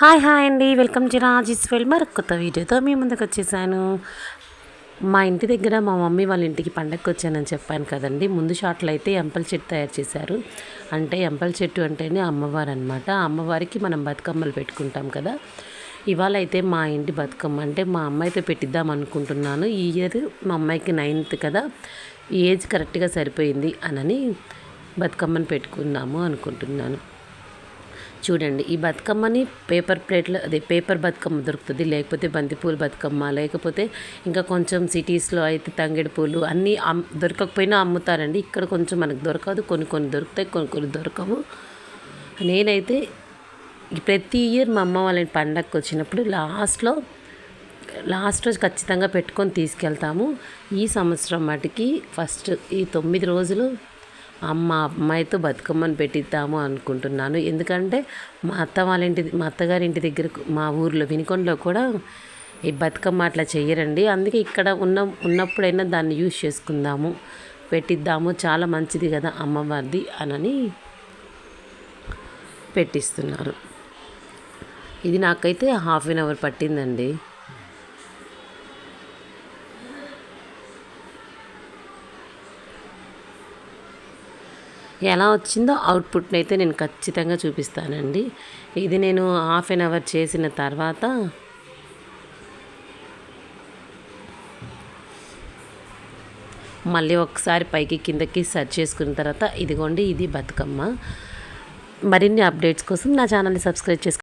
Hi hi అండి. Welcome to Raji's well కొత్త వీడియోతో మీ ముందుకు వచ్చేసాను. మా ఇంటి దగ్గర మా మమ్మీ వాళ్ళ ఇంటికి పండగకి వచ్చానని చెప్పాను కదండి. ముందు షాట్లో అయితే ఎంపల్ చెట్టు తయారు చేశారు. అంటే ఎంపల్ చెట్టు అంటేనే అమ్మవారు అనమాట అమ్మవారికి మనం బతుకమ్మలు పెట్టుకుంటాం కదా. ఇవాళ అయితే మా ఇంటి బతుకమ్మ అంటే మా అమ్మాయితో పెట్టిద్దాం అనుకుంటున్నాను. ఈ ఇయర్ మా అమ్మాయికి నైన్త్ కదా. ఏజ్ కరెక్ట్గా సరిపోయింది అనని బతుకమ్మని పెట్టుకుందాము అనుకుంటున్నాను. చూడండి ఈ బతుకమ్మని పేపర్ ప్లేట్లో అదే పేపర్ బతుకమ్మ దొరుకుతుంది లేకపోతే బంతిపూలు బతుకమ్మ లేకపోతే ఇంకా కొంచెం సిటీస్లో అయితే తంగిడి పూలు అన్నీ అమ్ దొరకకపోయినా అమ్ముతారండి. ఇక్కడ కొంచెం మనకు దొరకదు కొన్ని కొన్ని దొరుకుతాయి కొన్ని కొన్ని దొరకవు. నేనైతే ప్రతి ఇయర్ మా అమ్మ వాళ్ళ పండగకి వచ్చినప్పుడు లాస్ట్లో లాస్ట్ రోజు ఖచ్చితంగా పెట్టుకొని తీసుకెళ్తాము. ఈ సంవత్సరం మటుకి ఫస్ట్ ఈ తొమ్మిది రోజులు అమ్మ అమ్మాయితో బతుకమ్మని పెట్టిద్దాము అనుకుంటున్నాను. ఎందుకంటే మా అత్త వాళ్ళ ఇంటి మా అత్తగారి ఇంటి దగ్గర మా ఊర్లో వినుకొండలో కూడా ఈ బతుకమ్మ అట్లా చెయ్యరండి. అందుకే ఇక్కడ ఉన్న ఉన్నప్పుడైనా దాన్ని యూజ్ చేసుకుందాము పెట్టిద్దాము. చాలా మంచిది కదా అమ్మవారిది అనని పెట్టిస్తున్నారు. ఇది నాకైతే హాఫ్ అన్ అవర్ పట్టిందండి. ఎలా వచ్చిందో అవుట్పుట్ని అయితే నేను ఖచ్చితంగా చూపిస్తానండి. ఇది నేను హాఫ్ అన్ అవర్ చేసిన తర్వాత మళ్ళీ ఒకసారి పైకి కిందకి సెర్చ్ చేసుకున్న తర్వాత ఇదిగోండి ఇది బతుకమ్మ. మరిన్ని అప్డేట్స్ కోసం నా ఛానల్ని సబ్స్క్రైబ్ చేసుకోండి